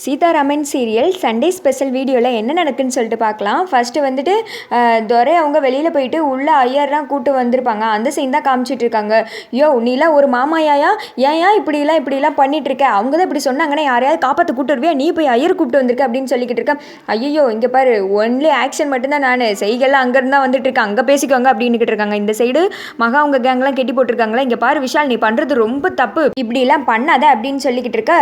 Sitharaman serial Sunday special வீடியோவில் என்ன நடக்குன்னு சொல்லிட்டு பார்க்கலாம். ஃபஸ்ட்டு வந்துட்டு துரை அவங்க வெளியில் போயிட்டு உள்ள ஐயர்லாம் கூட்டு வந்திருப்பாங்க. அந்த சீன் தான் காமிச்சிட்டு இருக்காங்க. யோ நீலாம் ஒரு மாமாயாயா? ஏன் ஏன் இப்படிலாம் இப்படிலாம் பண்ணிட்டு இருக்க? அவங்க தான் இப்படி சொன்னாங்கன்னா யாரையாவது காப்பாற்ற கூட்டு வருவியா? நீ போய் ஐயர் கூப்பிட்டு வந்திருக்க அப்படின்னு சொல்லிக்கிட்டு இருக்கேன். ஐயோ இங்கே பாரு ஒன்லி ஆக்ஷன் மட்டும்தான் நான். செய்கெல்லாம் அங்கேருந்து தான் வந்துட்டு இருக்கேன் அங்கே பேசிக்கோங்க அப்படின்னுக்கிட்டு இருக்காங்க. இந்த சைடு மகா அவங்க கேங்லாம் கெட்டி போட்டிருக்காங்களா. இங்கே பாரு விஷால் நீ பண்ணுறது ரொம்ப தப்பு. இப்படிலாம் பண்ணாத அப்படின்னு சொல்லிக்கிட்டு இருக்க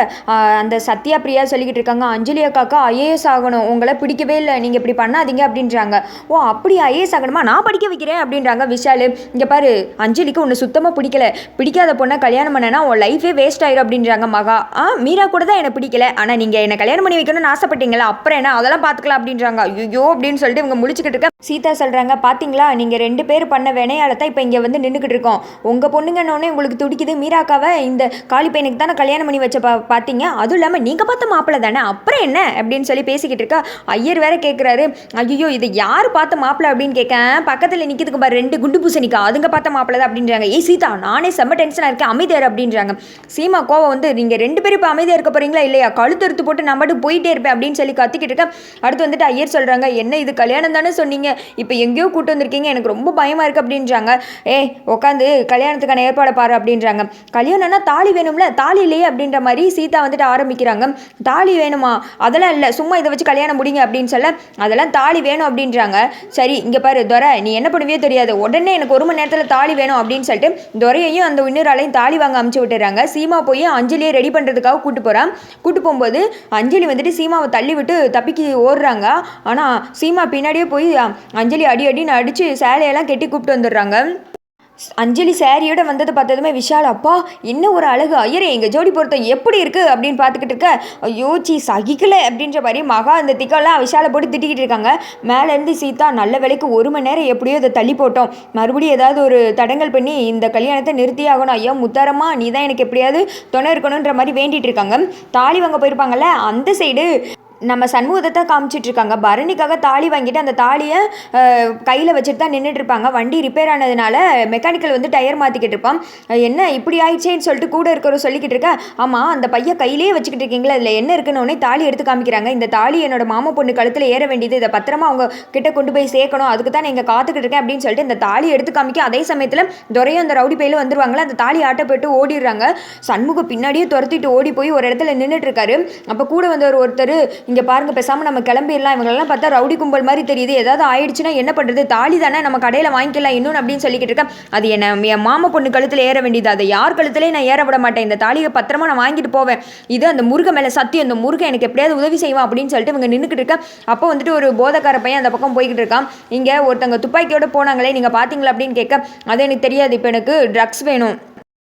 அந்த சத்யா பிரியா சொல்லிக்கிட்டு இருக்காங்க அஞ்சலி அக்காக்கா ஐஏஎஸ் ஆகணும். உங்களை பிடிக்கவே இல்லை. நீங்கள் இப்படி பண்ணாதீங்க அப்படின்றாங்க. ஓ அப்படி ஐஏஎஸ் ஆகணுமா? நான் படிக்க வைக்கிறேன் அப்படின்றாங்க விஷால். இங்கே பாரு அஞ்சலிக்கு உன்னை சுத்தமாக பிடிக்கல. பிடிக்காத பொண்ணை கல்யாணம் பண்ணனா உன் லைஃபே வேஸ்ட் ஆயிரும் அப்படின்றாங்க மகா. ஆ மீரா கூட தான் என்னை பிடிக்கல. ஆனால் நீங்கள் என்னை கல்யாணம் பண்ணி வைக்கணும்னு ஆசைப்பட்டீங்களா அப்புறம் என்ன? அதெல்லாம் பார்த்துக்கலாம் அப்படின்றாங்க. ஐயோ அப்படின்னு சொல்லிட்டு இவங்க முடிச்சுக்கிட்டு இருக்க சீதா சொல்கிறாங்க பார்த்தீங்களா நீங்கள் ரெண்டு பேர் பண்ண வினையால தான் இப்போ இங்கே வந்து நின்றுக்கிட்டு இருக்கோம். உங்கள் பொண்ணுங்கன்னொன்னே உங்களுக்கு துடிக்குது. மீராக்காவை இந்த காளி பையனுக்கு தானே கல்யாணம் பண்ணி வச்ச பா பார்த்தீங்க அதுவும் இல்லாமல் நீங்கள் பார்த்த மாப்பிள்ளை தானே அப்புறம் என்ன? அப்படின்னு சொல்லி பேசிக்கிட்டு இருக்கா. ஐயர் வேற கேட்குறாரு ஐயோ இது யார் பார்த்த மாப்பிள்ளை அப்படின்னு கேட்க பக்கத்தில் நிற்கிறதுக்கு பாரு ரெண்டு குண்டு பூசணிக்கா. அதுங்க பார்த்த மாப்பிள்ளை தான் அப்படின்றாங்க. ஏய் சீதா நானே செம்ம டென்ஷனாக இருக்கேன். அமைதியார் அப்படின்றாங்க. சீமா கோவம் வந்து நீங்கள் ரெண்டு பேரும் இப்போ அமைதியாக இருக்க போறீங்களா இல்லையா? கழுத்தறுத்து போட்டு நான் மட்டும் போயிட்டே இருப்பேன் அப்படின்னு சொல்லி கத்திக்கிட்டு இருக்கேன் அடுத்து வந்துட்டு ஐயர் சொல்கிறாங்க என்ன இது கல்யாணம் தானே சொன்னீங்க? இப்போ எங்கேயோ கூட்டு வந்திருக்கீங்க. எனக்கு ரொம்ப பயமாக இருக்குது அப்படின்றாங்க. ஏய் உட்காந்து கல்யாணத்துக்கான ஏற்பாடை பாரு அப்படின்றாங்க. கல்யாணம்னா தாலி வேணும்ல? தாலி இல்லையே? அப்படின்ற மாதிரி சீதா வந்துட்டு ஆரம்பிக்கிறாங்க. தாலி வேணுமா? அதெல்லாம் இல்லை. சும்மா இதை வச்சு கல்யாணம் முடிங்க அப்படின்னு சொல்ல அதெல்லாம் தாலி வேணும் அப்படின்றாங்க. சரி இங்கே பாரு துரை நீ என்ன பண்ணுவியோ தெரியாது. உடனே எனக்கு ஒரு மணி நேரத்தில் தாலி வேணும் அப்படின்னு சொல்லிட்டு துரையையும் அந்த இன்னொரு தாலி வாங்க அமுச்சு விட்டுறாங்க. சீமா போய் அஞ்சலியை ரெடி பண்ணுறதுக்காக கூட்டு போகிறான் கூட்டு போகும்போது அஞ்சலி வந்துட்டு சீமாவை தள்ளி விட்டு தப்பிக்கு ஓடுறாங்க. ஆனால் சீமா பின்னாடியே போய் அஞ்சலி அடி அடின்னு அடித்து சேலையெல்லாம் கெட்டி கூப்பிட்டு வந்துடுறாங்க. அஞ்சலி சாரியோட வந்ததை பார்த்ததுமே விஷால் அப்பா என்ன ஒரு அழகு? ஐயரே எங்கள் ஜோடி பொருத்தம் எப்படி இருக்குது அப்படின்னு பார்த்துக்கிட்டு இருக்க ஐயோ சீ சகிக்கலை. அப்படின்ற மாதிரி மகா அந்த திக்கெல்லாம் விஷாலை போட்டு திட்டிக்கிட்டு இருக்காங்க. மேலேருந்து சீதா நல்ல வேலைக்கு ஒரு மணி நேரம் எப்படியோ இதை தள்ளி போட்டோம். மறுபடியும் ஏதாவது ஒரு தடங்கல் பண்ணி இந்த கல்யாணத்தை நிறுத்தி ஆகணும். ஐயோ முத்தாரமா நீ தான் எனக்கு எப்படியாவது துணை இருக்கணுன்ற மாதிரி வேண்டிகிட்டு இருக்காங்க. தாலி வாங்க போயிருப்பாங்கல்ல அந்த சைடு நம்ம சண்முகத்தை தான் பரணிக்காக தாலி வாங்கிட்டு அந்த தாலியை கையில் வச்சுட்டு தான் நின்றுட்டுருப்பாங்க வண்டி ரிப்பேர் ஆனதுனால மெக்கானிக்கல் வந்து டயர் மாற்றிக்கிட்டு இருப்பான். என்ன இப்படி ஆயிடுச்சேன்னு சொல்லிட்டு கூட இருக்கிறவர் சொல்லிக்கிட்டு இருக்க ஆமாம் அந்த பையன் கையிலேயே வச்சுக்கிட்டு இருக்கீங்களா? அதில் என்ன இருக்குன்னு உடனே தாலி எடுத்து காமிக்கிறாங்க. இந்த தாலி என்னோட மாமா பொண்ணு கழுத்தில் ஏற வேண்டியது. இதை பத்திரமா அவங்க கிட்ட கொண்டு போய் சேர்க்கணும். அதுக்கு தான் நீங்கள் காத்துக்கிட்டு இருக்கேன். அப்படின்னு சொல்லிட்டு இந்த தாலி எடுத்து காமிக்க அதே சமயத்தில் துறையும் அந்த ரவுடி பையில வந்துருவாங்களா? அந்த தாலி ஆட்ட போயிட்டு ஓடிடுறாங்க. சண்முகம் பின்னாடியே துரத்திட்டு ஓடி போய் ஒரு இடத்துல நின்றுட்டு இருக்காரு அப்போ கூட வந்தவர் ஒருத்தர் இங்கே பாருங்க பேசாமல் நம்ம கிளம்பிடலாம். இவங்களெல்லாம் பார்த்தா ரவுடி கும்பல் மாதிரி தெரியுது. ஏதாவது ஆயிடுச்சுன்னா என்ன பண்ணுறது தாலி தானே நம்ம கடையில் வாங்கிக்கலாம் இன்னும் அப்படின்னு சொல்லிக்கிட்டு இருக்கேன். அது என்ன என் மாமா பொண்ணு கழுத்தில் ஏற வேண்டியது. அதை யார் கழுத்துலேயே நான் ஏற விட மாட்டேன். இந்த தாலியை பத்திரமா நான் வாங்கிட்டு போவேன். இது அந்த முருகன் மேலே சத்தியம். அந்த முருகன் எனக்கு எப்படியாவது உதவி செய்வான் அப்படின்னு சொல்லிட்டு இவங்க நின்றுக்கிட்டு இருக்கேன். அப்போ வந்துட்டு ஒரு போதக்கார பையன் அந்த பக்கம் போய்கிட்டு இருக்கான். இங்கே ஒருத்தங்க துப்பாக்கியோடு போனாங்களே நீங்கள் பார்த்தீங்களா அப்படின்னு கேட்க அது எனக்கு தெரியாது. இப்போ எனக்கு ட்ரக்ஸ் வேணும்.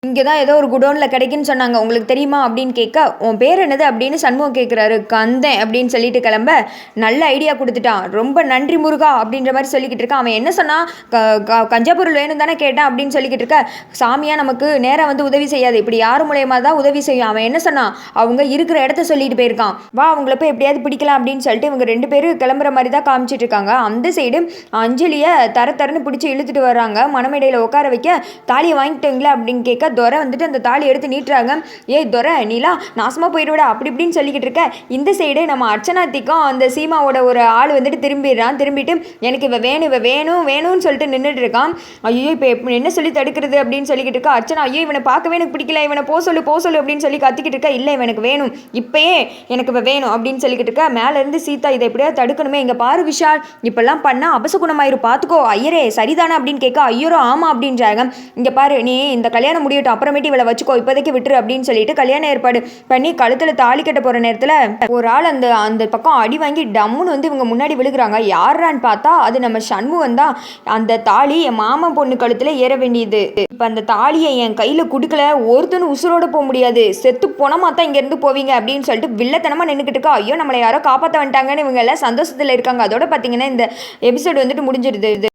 இங்கே தான் ஏதோ ஒரு குடோனில் கிடைக்குன்னு சொன்னாங்க. உங்களுக்கு தெரியுமா அப்படின்னு கேட்க உன் பேர் என்னது? அப்படின்னு சண்முகம் கேட்குறாரு கந்தன் அப்படின்னு சொல்லிட்டு கிளம்ப நல்ல ஐடியா கொடுத்துட்டான். ரொம்ப நன்றி முருகா அப்படின்ற மாதிரி சொல்லிக்கிட்டு இருக்கான். அவன் என்ன சொன்னான்? க க- கஞ்சாப்பொருள் வேணும் தானே கேட்டான் அப்படின்னு சொல்லிக்கிட்டு இருக்க சாமியாக நமக்கு நேராக வந்து உதவி செய்யாது. இப்படி யார் மூலயமா தான் உதவி செய்யும்? அவன் என்ன சொன்னான்? அவங்க இருக்கிற இடத்த சொல்லிட்டு போயிருக்கான். வா அவங்கள போய் எப்படியாவது பிடிக்கலாம் அப்படின்னு சொல்லிட்டு இவங்க ரெண்டு பேரும் கிளம்புற மாதிரி தான் காமிச்சிட்டு இருக்காங்க. அந்த சைடு அஞ்சலியை தர தரன்னு பிடிச்சி இழுத்துட்டு வர்றாங்க. மனமேடையில் உட்கார வைக்க தாலியை வாங்கிட்டீங்களா? அப்படின்னு கேட்க துரை வந்துட்டு அந்த தாலி எடுத்து நீட்டுறாங்க. ஏய் துரை நீலா நாசமாக போயிடுவிடா. அப்படி இப்படின்னு சொல்லிக்கிட்டு இருக்க. இந்த சைடு நம்ம அர்ச்சனாத்திக்கும் அந்த சீமாவோட ஒரு ஆள் வந்துட்டு திரும்பிடுறான். திரும்பிட்டு எனக்கு இவ வேணும் இவ வேணும் வேணும்னு சொல்லிட்டு நின்றுட்டு இருக்கான். ஐயோ இப்போ என்ன சொல்லி தடுக்கிறது? அப்படின்னு சொல்லிக்கிட்டு இருக்கா. அர்ச்சனா ஐயோ இவனை பார்க்கவே எனக்கு பிடிக்கல. இவனை போ சொல்லு போ சொல்லு அப்படின்னு சொல்லி கத்திக்கிட்டு இருக்கா. இல்லை இவனுக்கு வேணும். இப்பயே எனக்கு இவ வேணும் அப்படின்னு சொல்லிக்கிட்டு இருக்கா. மேலேருந்து சீதா இதை எப்படியோ தடுக்கணுமே. இங்கே பாரு விஷால் இப்பெல்லாம் பண்ணால் அபசகுணமாயிரு. பார்த்துக்கோ ஐயரே சரிதானா? அப்படின்னு கேட்க. ஐயரோ ஆமா அப்படின்றாங்க. இங்கே பாரு நீ இந்த கல்யாணம் முடியட்டும் அப்புறமேட்டு இவளை வச்சுக்கோ இப்போதைக்கு விட்டுரு அப்படின்னு சொல்லிட்டு கல்யாண ஏற்பாடு பண்ணி கழுத்தில் தாலி கட்ட போகிற நேரத்தில் ஒரு ஆள் அந்த அந்த பக்கம் அடி வாங்கி டம்முன்னு வந்து இவங்க முன்னாடி விழுகிறாங்க. யாரான்னு பார்த்தா அது நம்ம சண்முகம் தான். அந்த தாலி என் மாமன் பொண்ணு கழுத்தில் ஏற வேண்டியது. இப்போ அந்த தாலியை என் கையில் கொடுக்கல. ஒருத்தனும் உசுரோட போக முடியாது. செத்து போனமா தான் இங்கேருந்து போவீங்க அப்படின்னு சொல்லிட்டு வில்லத்தனமாக நின்றுக்கிட்டு இருக்கா. ஐயோ நம்மளை யாரோ காப்பாற்ற வந்துட்டாங்கன்னு இவங்க எல்லாம் சந்தோஷத்தில் இருக்காங்க. அதோட பார்த்தீங்கன்னா இந்த எபிசோடு வந்துட்டு முடிஞ்சிருது.